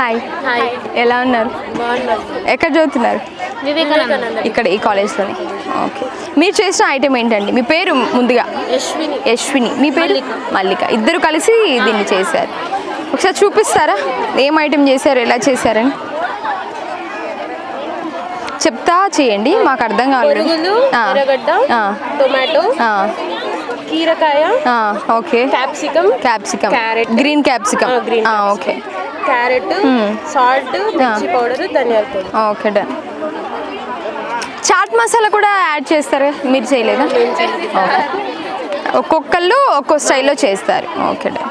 Hi hi ఎలా ఉన్నారు? ఎక్కడ చదువుతున్నారు? ఇక్కడ ఈ కాలేజ్లోనే. ఓకే. మీరు చేసిన ఐటెం ఏంటండి? మీ పేరు ముందుగా? యశ్విని. మీ పేరు? మల్లిక. ఇద్దరు కలిసి దీన్ని చేశారు. ఒకసారి చూపిస్తారా? ఏం ఐటెం చేశారు? ఎలా చేశారని? చెప్తా చేయండి. మాకు అర్థం ఆ, tomato కీరకాయ okay. Capsicum capsicum. Green capsicum. Okay. Carrot salt మిర్చి పౌడర్ ధనియాల ఓకే డన్ చాట్ మసాలా కూడా యాడ్ చేస్తారు? మీరు చేయలేదా? ఒక్కొక్కళ్ళు ఒక్కో స్టైల్లో చేస్తారు. ఓకే డన్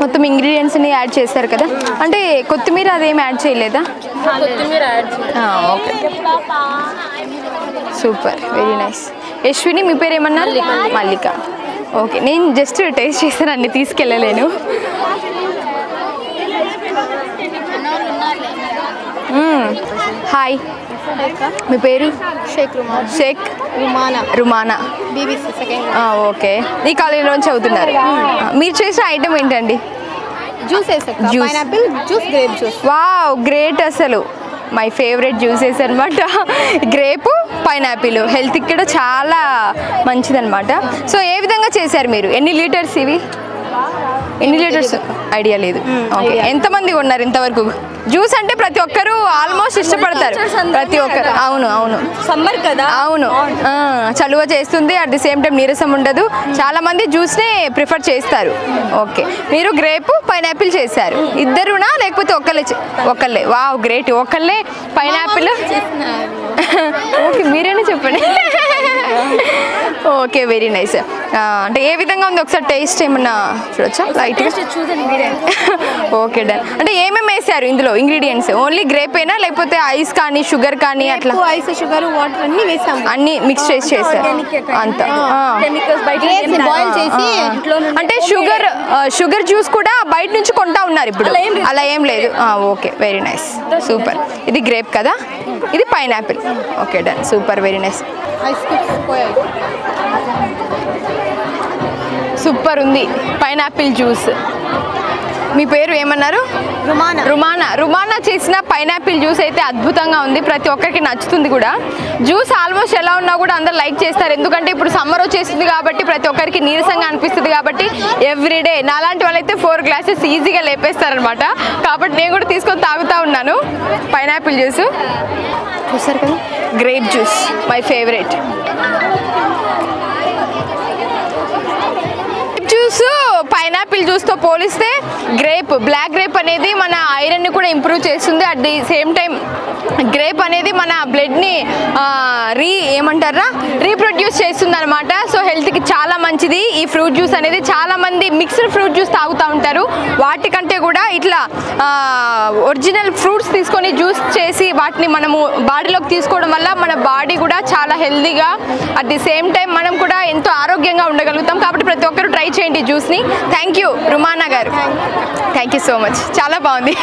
మొత్తం ఇంగ్రీడియంట్స్ని యాడ్ చేస్తారు కదా? అంటే కొత్తిమీర అదేం యాడ్ చేయలేదా? కొత్తిమీర యాడ్ చేయాలి ఆ, okay. Super very nice. Yashwini మీ పేరు ఏమన్నా? మల్లిక. ఓకే నేను జస్ట్ టేస్ట్ చేస్తాను అన్ని తీసుకెళ్ళలేను. హాయ్. మీ పేరు? షేక్ రుమాన్. షేక్ రుమానా. రుమానా. బీబీసీ సెకండ్ ఆ, ఓకే. ఈ కాలేజీలో చదువుతున్నారు. మీరు చేసిన ఐటమ్ ఏంటండి? Juice. Pineapple juice grape juice wow great అసలు. మై ఫేవరెట్ జ్యూసెస్ అనమాట గ్రేపు పైనాపిల్ హెల్త్కి కూడా చాలా మంచిదన్నమాట. సో ఏ విధంగా చేశారు మీరు? ఎన్ని లీటర్స్ ఇవి? ఎన్ని లీటర్స్? ఐడియా లేదు. ఓకే. ఎంతమంది ఉన్నారు ఇంతవరకు? జ్యూస్ అంటే ప్రతి ఒక్కరు ఆల్మోస్ట్ ఇష్టపడతారు. ప్రతి ఒక్కరు. అవును అవును. సమ్మర్ కదా? అవును. ఆ, చలువ చేస్తుంది అట్ ది సేమ్ టైం నీరసం ఉండదు. చాలా మంది జ్యూస్నే ప్రిఫర్ చేస్తారు. ఓకే. మీరు గ్రేప్ పైనాపిల్ చేశారు. ఇద్దరునా లేకపోతే ఒకళ్ళే ఒకళ్ళే వావ్ గ్రేట్. ఒకళ్ళే పైనాపిల్ ఓకే మీరేనా చెప్పండి? ఓకే వెరీ నైస్ అంటే ఏ విధంగా ఉంది ఒకసారి టేస్ట్ ఏమన్నా చూడొచ్చా? మీరే ఓకే డన్ అంటే ఏమేమి వేసారు ఇందులో? ఇంగ్రీడియంట్స్ ఓన్లీ గ్రేపేనా లేకపోతే ఐస్ కానీ షుగర్ కానీ అట్లా? ఐస్ షుగర్ వాటర్ అన్ని వేసాము. అన్ని మిక్స్ చేసి చేశారు అంత. అంటే షుగర్ షుగర్ జ్యూస్ కూడా బయట నుంచి కొంటా ఉన్నారు ఇప్పుడు. అలా ఏం లేదు. ఓకే వెరీ నైస్ సూపర్ ఇది గ్రేప్ కదా? ఇది pineapple okay done super very nice super ఉంది. పైనాపిల్ జ్యూస్ మీ పేరు ఏమన్నారు? రుమానా. రుమానా. రుమానా చేసిన పైనాపిల్ జ్యూస్ అయితే అద్భుతంగా ఉంది. ప్రతి ఒక్కరికి నచ్చుతుంది కూడా. జ్యూస్ ఆల్మోస్ట్ ఎలా ఉన్నా కూడా అందరు లైక్ చేస్తారు. ఎందుకంటే ఇప్పుడు సమ్మర్ వచ్చేస్తుంది కాబట్టి ప్రతి ఒక్కరికి నీరసంగా అనిపిస్తుంది కాబట్టి ఎవ్రీడే నాలాంటి వాళ్ళైతే ఫోర్ గ్లాసెస్ ఈజీగా లేపేస్తారనమాట. కాబట్టి నేను కూడా తీసుకొని తాగుతూ ఉన్నాను. Pineapple juice. చూసారు కదా. Grape juice. My favourite juice pineapple జ్యూస్తో పోలిస్తే గ్రేప్ బ్లాక్ గ్రేప్ అనేది మన ఐరన్ని కూడా ఇంప్రూవ్ చేస్తుంది. At the same time grape అనేది మన బ్లడ్ని రీ ఏమంటారా? రీప్రొడ్యూస్ చేస్తుంది అనమాట సో హెల్త్కి చాలా మంచిది. ఈ ఫ్రూట్ జ్యూస్ అనేది చాలా మంది మిక్స్డ్ ఫ్రూట్ జ్యూస్ తాగుతూ ఉంటారు. వాటికంటే కూడా ఇట్లా ఒరిజినల్ ఫ్రూట్స్ తీసుకొని జ్యూస్ చేసి వాటిని మనము బాడీలోకి తీసుకోవడం వల్ల మన బాడీ కూడా చాలా హెల్తీగా అట్ ది సేమ్ టైం మనం కూడా ఎంతో ఆరోగ్యంగా ఉండగలుగుతాం. కాబట్టి ట్రై చేయండి జ్యూస్ని. థ్యాంక్ యూ రుమానా గారు. థ్యాంక్ యూ సో మచ్ చాలా బాగుంది.